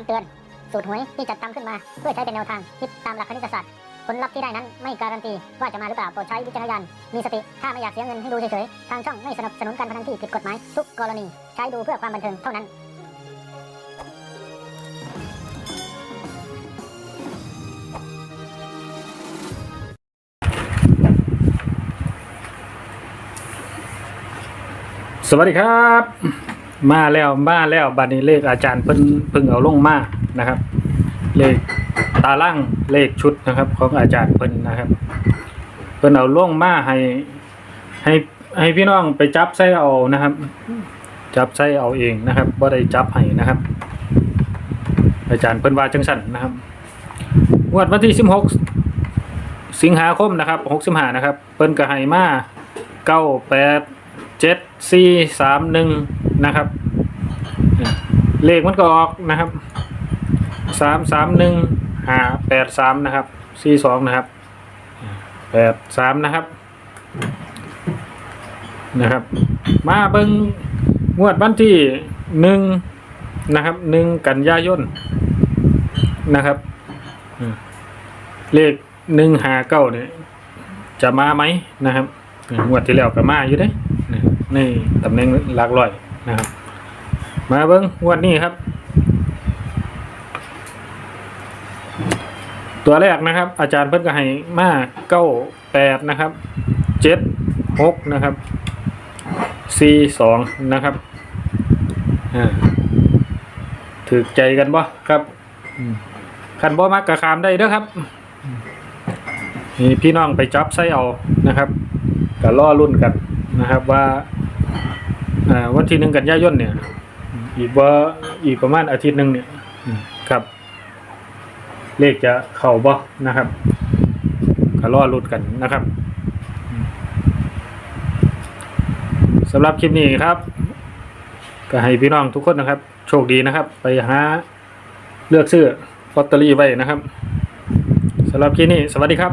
ำเตือน สูตรหวยที่จัดทำขึ้นมา เพื่อใช้เป็นแนวทางคิดตามหลักคณิตศาสตร์ ผลลัพธ์ที่ได้นั้นไม่การันตี ว่าจะมาหรือเปล่าโปรดใช้วิจารณญาณมีสติ ถ้าไม่อยากเสียเงินให้ดูเฉยๆ ทางช่องไม่สนับสนุนการพนันที่ผิดกฎหมายทุกกรณี ใช้ดูเพื่อความบันเทิงเท่านั้นสวัสดีครับ มาแล้วมาแล้วบัดนี้เลขอาจารย์เพิ่นเพิ่งเอาลงมานะครับ เลขตาล่างเลขชุดนะครับ ของอาจารย์เพิ่นนะครับ เพิ่นเอาลงมาให้ให้ให้พี่น้องไปจับใส่เอานะครับ จับใส่เอาเองนะครับบ่ได้จับให้นะครับ อาจารย์เพิ่นว่าจังสั่นนะครับงวดวันที่16สิงหาคมนะครับ65นะครับ เพิ่นก็ให้มา98เจ็ดสี่สามหนึ่ง นะครับ เลขมันก็ออกนะครับสามสามหนึ่งห้าแปดสามนะครับสี่สองนะครับแปดสามนะครับนะครับ มาเบิ้งงวดวันที่หนึ่งนะครับหนึ่งกันยายนนะครับเลขหนึ่งหาเก้าเนี่ยจะมาไหมนะครับงวดที่แล้วก็มาอยู่เด้ในตำแหน่งหลักร้อย นะครับ มาเบิ้งงวดนี้ครับ ตัวแรกนะครับ อาจารย์เพิ่นก็ให้มาเก้าแปดนะครับเจ็ดหกนะครับสี่สองนะครับถือใจกันบ่ครับอืมคันบ่มักกะขามได้เด้อครับมนี่พี่น้องไปจับไส้เอานะครับก็ล่อรุ่นกันนะครับว่า อ่าวันที่หนึ่งกันยายนเนี่ย อีกว่าอีกประมาณอาทิตย์หนึ่งเนี่ยครับ เลขจะเข้าบ่นะครับก็ล่อรุ่นกันนะครับสำหรับคลิปนี้ครับ ก็ให้พี่น้องทุกคนนะครับ โชคดีนะครับ ไปหาเลือกซื้อลอตเตอรี่ไว้นะครับสำหรับคลิปนี้ สวัสดีครับ